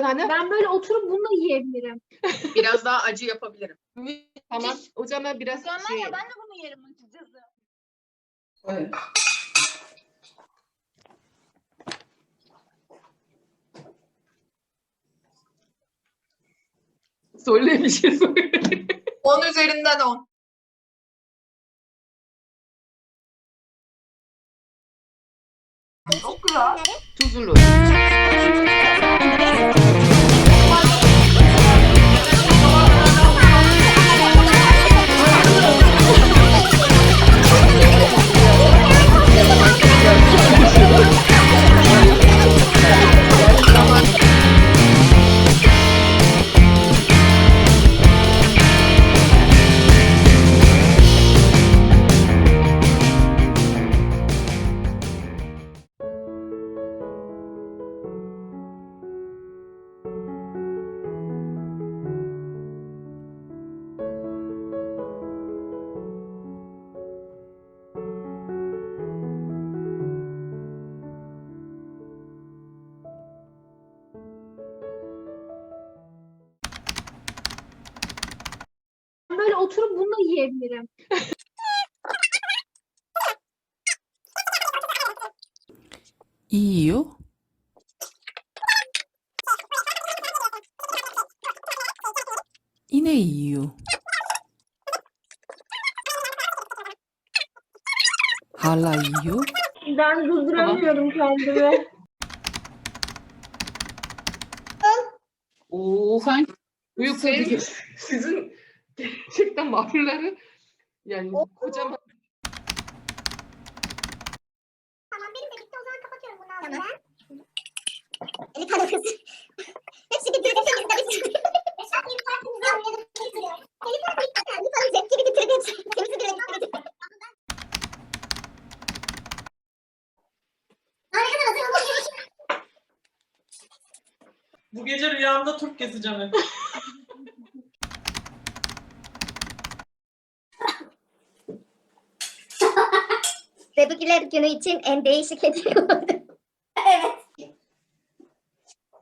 Hanım. Ben böyle oturup bununla yiyebilirim. Biraz daha acı yapabilirim. Tamam. O zaman biraz Mükemmel şey, ya ben de bunu yerim açıkçası. söyle bir şey söyle. 10 üzerinden 10. Çok güzel. Tuzlu. Böyle oturup bununla yiyebilirim. yiyor. Yine yiyor. Hala yiyor. Ben durduramıyorum kendimi. Oo. Büyük tebrik ederim. Sizin gerçekten mahsulleri yani kocaman. Tamam benim de bitti o zaman kapatıyorum bundan sonra. Elif Hanım kız. Hepsi bitti. Hepsi. Olmuş. Bu gece rüyamda turp keseceğim hep. Tebrikler günü için en değişik hediye oldu. evet.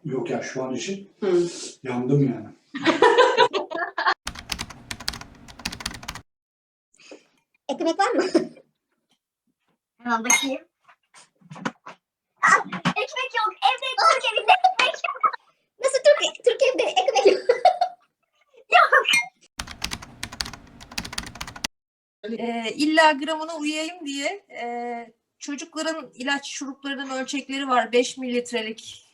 Yok ya şu an için Hı. yandım yani. Ekmek var mı? Hemen bakayım. Ah, ekmek yok. Evde Türk evinde ekmek yok. Nasıl Türk, Türk evde ekmek yok? Ee, illa gramına uyayım diye e, çocukların ilaç şuruplarının ölçekleri var 5 mililitrelik.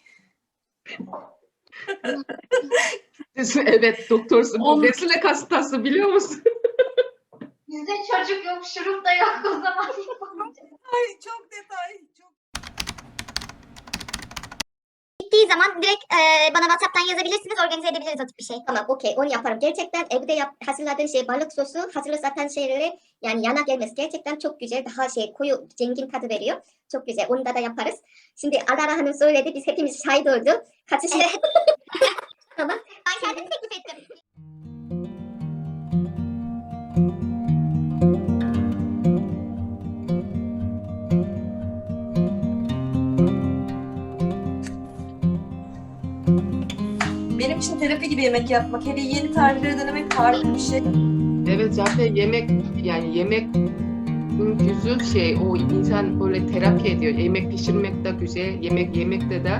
evet doktorsun. On- besile hastası biliyor musun? Bizde çocuk yok, şurup da yok o zaman. Ay çok detay. Çok... Bittiği zaman direkt e, bana WhatsApp'tan yazabilirsiniz. Organize edebiliriz o tip bir şey. Tamam okey onu yaparım. Gerçekten evde yap, hazırladığın şey balık sosu hazırlı zaten şeyleri yani yana gelmesi gerçekten çok güzel. Daha şey koyu zengin tadı veriyor. Çok güzel. Onu da da yaparız. Şimdi Alara Hanım söyledi. Biz hepimiz şahit olduk. Kaçı şey. tamam. Ben kendim teklif ettim. Benim için terapi gibi yemek yapmak. Hele yeni tarifleri denemek harika bir şey. Evet zaten yemek yani yemek güzel şey o insan böyle terapi ediyor. Yemek pişirmek de güzel, yemek yemekte de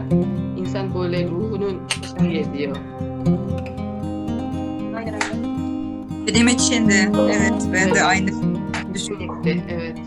insan böyle ruhunu iyi ediyor. Aynen öyle. Benim için de evet ben de aynı Kesinlikle evet.